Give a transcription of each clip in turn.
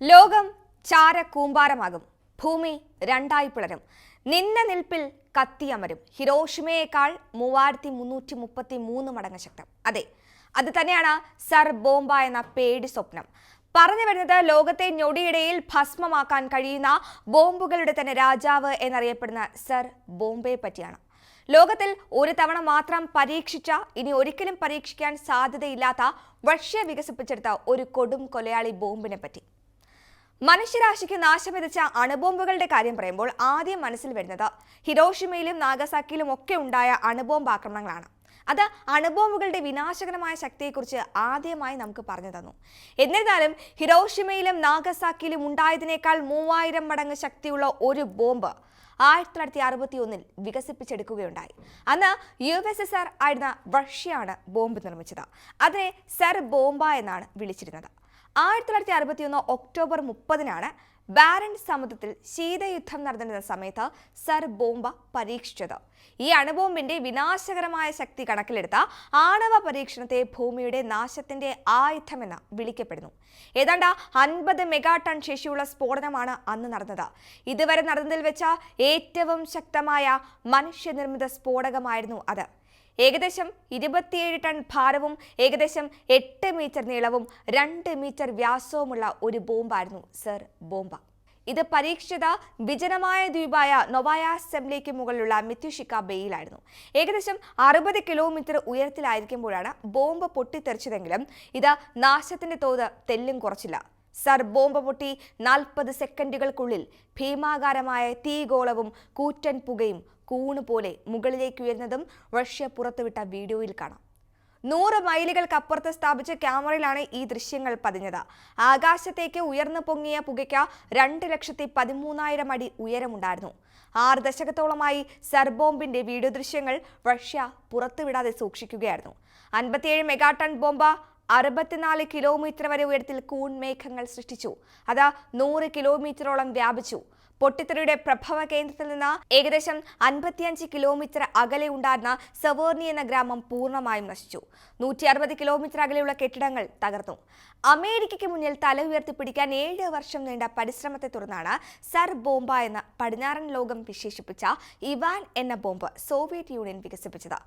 ലോകം ചാര കൂമ്പാരമാകും ഭൂമി രണ്ടായി പിളരും. നിന്ന നിൽപ്പിൽ കത്തിയമരും ഹിരോഷിമയേക്കാൾ മൂവായിരത്തി മുന്നൂറ്റി മുപ്പത്തി മൂന്ന് മടങ്ങ് ശക്തം. അതെ അത് തന്നെയാണ് സർ ബോംബ എന്ന പേടി സ്വപ്നം. പറഞ്ഞു വരുന്നത് ലോകത്തെ ഞൊടിയിടയിൽ ഭസ്മമാക്കാൻ കഴിയുന്ന ബോംബുകളുടെ തന്നെ രാജാവ് എന്നറിയപ്പെടുന്ന സർ ബോംബയെ പറ്റിയാണ് ലോകത്തിൽ ഒരു തവണ മാത്രം പരീക്ഷിച്ച ഇനി ഒരിക്കലും പരീക്ഷിക്കാൻ സാധ്യതയില്ലാത്ത റഷ്യ വികസിപ്പിച്ചെടുത്ത ഒരു കൊടും കൊലയാളി ബോംബിനെ പറ്റി മനുഷ്യരാശിക്ക് നാശം വിതച്ച അണുബോംബുകളുടെ കാര്യം പറയുമ്പോൾ ആദ്യം മനസ്സിൽ വരുന്നത് ഹിരോഷിമയിലും നാഗസാക്കിയിലും ഒക്കെ ഉണ്ടായ അണുബോംബ് ആക്രമണങ്ങളാണ്. അത് അണുബോംബുകളുടെ വിനാശകരമായ ശക്തിയെക്കുറിച്ച് ആദ്യമായി നമുക്ക് പറഞ്ഞു തന്നു. എന്നിരുന്നാലും ഹിരോഷിമയിലും നാഗസാക്കിയിലും ഉണ്ടായതിനേക്കാൾ മൂവായിരം മടങ്ങ് ശക്തിയുള്ള ഒരു ബോംബ് ആയിരത്തി തൊള്ളായിരത്തി അറുപത്തി ഒന്നിൽ വികസിപ്പിച്ചെടുക്കുകയുണ്ടായി. അന്ന് യു എസ് എസ് ആർ ആയിരുന്ന റഷ്യയാണ് ബോംബ് നിർമ്മിച്ചത്. അതിനെ സർ ബോംബ എന്നാണ് വിളിച്ചിരുന്നത്. ആയിരത്തി തൊള്ളായിരത്തി അറുപത്തി ഒന്ന് ഒക്ടോബർ മുപ്പതിനാണ് ബാരൻ സമുദ്രത്തിൽ ശീതയുദ്ധം നടന്നിരുന്ന സമയത്ത് സർ ബോംബ പരീക്ഷിച്ചത്. ഈ അണുബോംബിന്റെ വിനാശകരമായ ശക്തി കണക്കിലെടുത്ത ആണവ പരീക്ഷണത്തെ ഭൂമിയുടെ നാശത്തിന്റെ ആയുധമെന്ന് വിളിക്കപ്പെടുന്നു. ഏതാണ്ട് അൻപത് മെഗാ ടൺ ശേഷിയുള്ള സ്ഫോടനമാണ് അന്ന് നടന്നത്. ഇതുവരെ നടന്നതിൽ വെച്ച ഏറ്റവും ശക്തമായ മനുഷ്യനിർമ്മിത സ്ഫോടകമായിരുന്നു അത്. ഏകദേശം ഇരുപത്തിയേഴ് ടൺ ഭാരവും ഏകദേശം എട്ട് മീറ്റർ നീളവും രണ്ട് മീറ്റർ വ്യാസവുമുള്ള ഒരു ബോംബായിരുന്നു സർ ബോംബ. ഇത് പരീക്ഷിത വിജനമായ ദ്വീപായ നൊവായ അസംബ്ലിക്ക് മുകളിലുള്ള മിത്യുഷിക്ക ബേയിലായിരുന്നു. ഏകദേശം അറുപത് കിലോമീറ്റർ ഉയരത്തിലായിരിക്കുമ്പോഴാണ് ബോംബ് പൊട്ടിത്തെറിച്ചതെങ്കിലും ഇത് നാശത്തിന്റെ തോത് തെല്ലും കുറച്ചില്ല. സർ ബോംബ് പൊട്ടി നാൽപ്പത് സെക്കൻഡുകൾക്കുള്ളിൽ ഭീമാകാരമായ തീഗോളവും കൂറ്റൻ പുകയും കൂണ് പോലെ മുകളിലേക്ക് ഉയരുന്നതും റഷ്യ പുറത്തുവിട്ട വീഡിയോയിൽ കാണാം. നൂറ് മൈലുകൾക്കപ്പുറത്ത് സ്ഥാപിച്ച ക്യാമറയിലാണ് ഈ ദൃശ്യങ്ങൾ പതിഞ്ഞത്. ആകാശത്തേക്ക് ഉയർന്നു പൊങ്ങിയ പുകയ്ക്ക് രണ്ട് ലക്ഷത്തി പതിമൂന്നായിരം അടി ഉയരമുണ്ടായിരുന്നു. ആറ് ദശകത്തോളമായി സർബോംബിന്റെ വീഡിയോ ദൃശ്യങ്ങൾ റഷ്യ പുറത്തുവിടാതെ സൂക്ഷിക്കുകയായിരുന്നു. അൻപത്തിയേഴ് മെഗാ ടൺ ബോംബ് അറുപത്തിനാല് കിലോമീറ്റർ വരെ ഉയരത്തിൽ കൂൺ മേഘങ്ങൾ സൃഷ്ടിച്ചു. അതാ നൂറ് കിലോമീറ്ററോളം വ്യാപിച്ചു. പൊട്ടിത്തെറിയുടെ പ്രഭവ കേന്ദ്രത്തിൽ നിന്ന് ഏകദേശം അൻപത്തിയഞ്ച് കിലോമീറ്റർ അകലെ ഉണ്ടായിരുന്ന സവോർണി എന്ന ഗ്രാമം പൂർണമായും നശിച്ചു. നൂറ്റി അറുപത് കിലോമീറ്റർ അകലെയുള്ള കെട്ടിടങ്ങൾ തകർന്നു. അമേരിക്കയ്ക്ക് മുന്നിൽ തല ഉയർത്തിപ്പിടിക്കാൻ ഏഴ് വർഷം നീണ്ട പരിശ്രമത്തെ തുടർന്നാണ് സർ ബോംബ എന്ന പടിഞ്ഞാറൻ ലോകം വിശേഷിപ്പിച്ച ഇവാൻ എന്ന ബോംബ് സോവിയറ്റ് യൂണിയൻ വികസിപ്പിച്ചത്.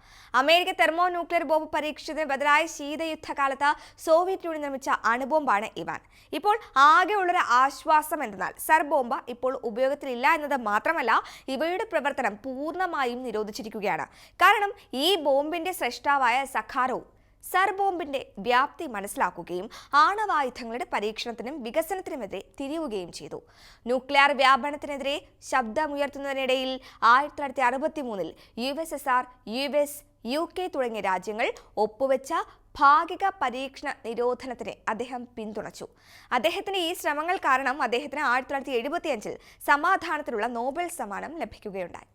അമേരിക്ക തെർമോ ന്യൂക്ലിയർ ബോംബ് പരീക്ഷിച്ചതിന് ബദലായ ശീതയുദ്ധകാലത്ത് സോവിയറ്റ് യൂണിയൻ നിർമ്മിച്ച അണുബോംബാണ് ഇവാൻ. ഇപ്പോൾ ആകെയുള്ളൊരു ആശ്വാസം എന്തെന്നാൽ സർ ബോംബ ഇപ്പോൾ ഉപയോഗത്തിലില്ല എന്നത് മാത്രമല്ല ഇവയുടെ പ്രവർത്തനം പൂർണമായും നിരോധിച്ചിരിക്കുകയാണ്. കാരണം ഈ ബോംബിന്റെ സൃഷ്ടാവായ സഖാറോ സർ ബോംബിന്റെ വ്യാപ്തി മനസ്സിലാക്കുകയും ആണവായുധങ്ങളുടെ പരീക്ഷണത്തിനും വികസനത്തിനുമെതിരെ തിരിയുകയും ചെയ്തു. ന്യൂക്ലിയർ വ്യാപനത്തിനെതിരെ ശബ്ദമുയർത്തുന്നതിനിടയിൽ ആയിരത്തി തൊള്ളായിരത്തി അറുപത്തി മൂന്നിൽ U S S R U S U K തുടങ്ങിയ രാജ്യങ്ങൾ ഒപ്പുവെച്ച ഭാഗിക പരീക്ഷണ നിരോധനത്തിന് അദ്ദേഹം പിന്തുണച്ചു. അദ്ദേഹത്തിന്റെ ഈ ശ്രമങ്ങൾ കാരണം അദ്ദേഹത്തിന് ആയിരത്തി തൊള്ളായിരത്തി എഴുപത്തിയഞ്ചിൽ സമാധാനത്തിലുള്ള നോബൽ സമ്മാനം ലഭിക്കുകയുണ്ടായി.